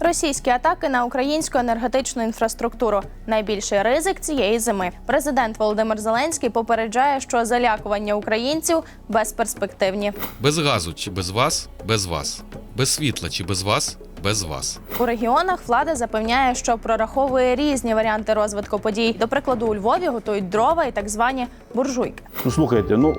Російські атаки на українську енергетичну інфраструктуру найбільший ризик цієї зими. Президент Володимир Зеленський попереджає, що залякування українців безперспективні. Без газу чи без вас, без вас. Без світла чи без вас, без вас. У регіонах влада запевняє, що прораховує різні варіанти розвитку подій. До прикладу, у Львові готують дрова і так звані буржуйки. Ну слухайте, ну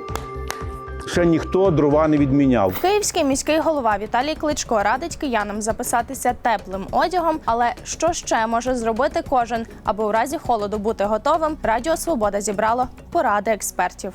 ще ніхто дрова не відміняв. Київський міський голова Віталій Кличко радить киянам записатися теплим одягом. Але що ще може зробити кожен, аби у разі холоду бути готовим? Радіо Свобода зібрало поради експертів.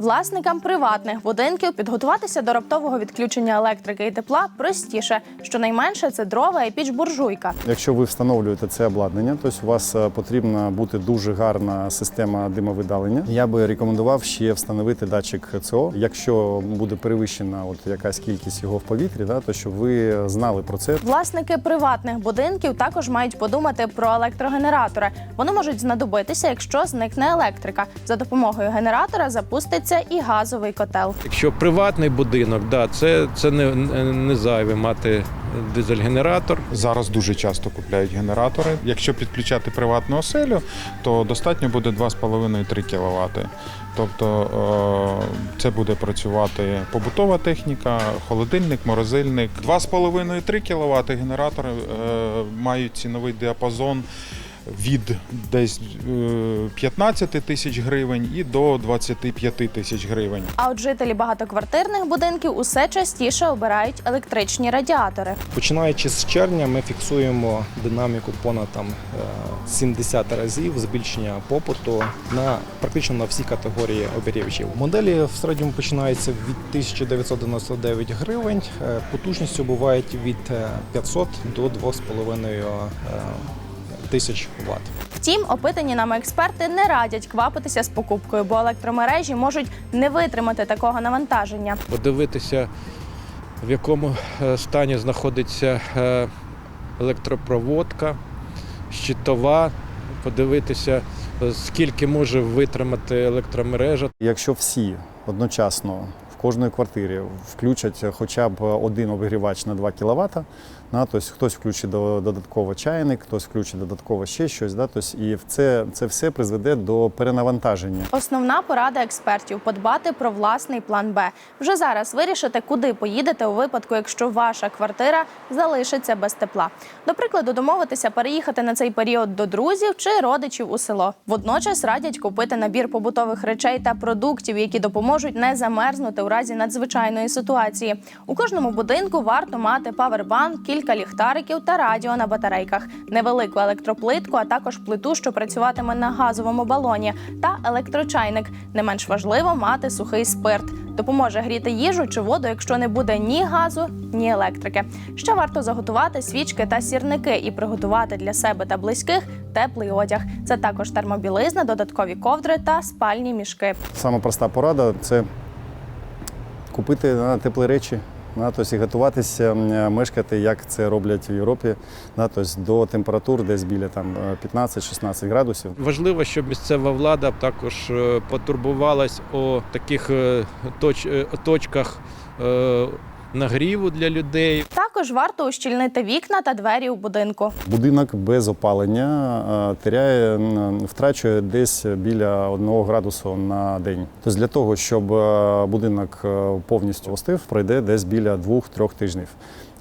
Власникам приватних будинків підготуватися до раптового відключення електрики і тепла простіше. Щонайменше це дрова і піч буржуйка. Якщо ви встановлюєте це обладнання, то у вас е, потрібна бути дуже гарна система димовидалення. Я би рекомендував ще встановити датчик ЦО. Якщо буде перевищена от якась кількість його в повітрі, да, то щоб ви знали про це. Власники приватних будинків також мають подумати про електрогенератори. Вони можуть знадобитися, якщо зникне електрика. За допомогою генератора запуститься і газовий котел. Якщо приватний будинок, да, це, це не, не зайве мати дизель-генератор. Зараз дуже часто купляють генератори. Якщо підключати приватну оселю, то достатньо буде 2,5-3 кВт. Тобто е, це буде працювати побутова техніка, холодильник, морозильник. 2,5-3 кВт генератори е, мають ціновий діапазон від десь е, 15 тисяч гривень і до 25 тисяч гривень. А от жителі багатоквартирних будинків усе частіше обирають електричні радіатори. Починаючи з червня, ми фіксуємо динаміку понад там е, 70 разів збільшення попиту на практично на всі категорії обігрівачів. Моделі в середньому починаються від 1999 гривень. е, Потужністю бувають від е, 500 до 2,5 е, тисяч Вт. Втім, опитані нами експерти не радять квапитися з покупкою, бо електромережі можуть не витримати такого навантаження. Подивитися, в якому е, стані знаходиться е, електропроводка, щитова, подивитися, скільки може витримати електромережа. Якщо всі одночасно в кожної квартирі включать хоча б один обігрівач на 2 кВт, да, тобто хтось включить до- додатково чайник, хтось включить додатково ще щось, да, тобто і це, це все призведе до перенавантаження. Основна порада експертів подбати про власний план Б. Вже зараз вирішити, куди поїдете у випадку, якщо ваша квартира залишиться без тепла. До прикладу, домовитися переїхати на цей період до друзів чи родичів у село. Водночас радять купити набір побутових речей та продуктів, які допоможуть не замерзнути у разі надзвичайної ситуації. У кожному будинку варто мати павербанк, кілька ліхтариків та радіо на батарейках, невелику електроплитку, а також плиту, що працюватиме на газовому балоні, та електрочайник. Не менш важливо мати сухий спирт. Допоможе гріти їжу чи воду, якщо не буде ні газу, ні електрики. Ще варто заготувати свічки та сірники і приготувати для себе та близьких теплий одяг. Це також термобілизна, додаткові ковдри та спальні мішки. Саме проста порада це купити да, теплі речі. Тобто, і готуватися мешкати, як це роблять в Європі, тобто, до температур десь біля там, е, 15-16 градусів. Важливо, щоб місцева влада також е, потурбувалась о таких е, точ, точках нагріву для людей. Також варто ущільнити вікна та двері у будинку. Будинок без опалення е, теряє, втрачує десь біля 1 градусу на день. Тобто для того, щоб е, будинок е, повністю остив, пройде десь біля 2-3 тижнів.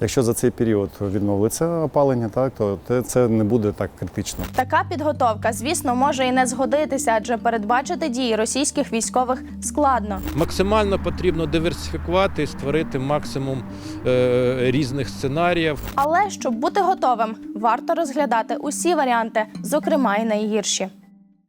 Якщо за цей період відновиться опалення, так то те- це не буде так критично. Така підготовка, звісно, може і не згодитися, адже передбачити дії російських військових складно. Максимально потрібно диверсифікувати і створити максимум е, різних сценаріїв. Але щоб бути готовим, варто розглядати усі варіанти, зокрема і найгірші.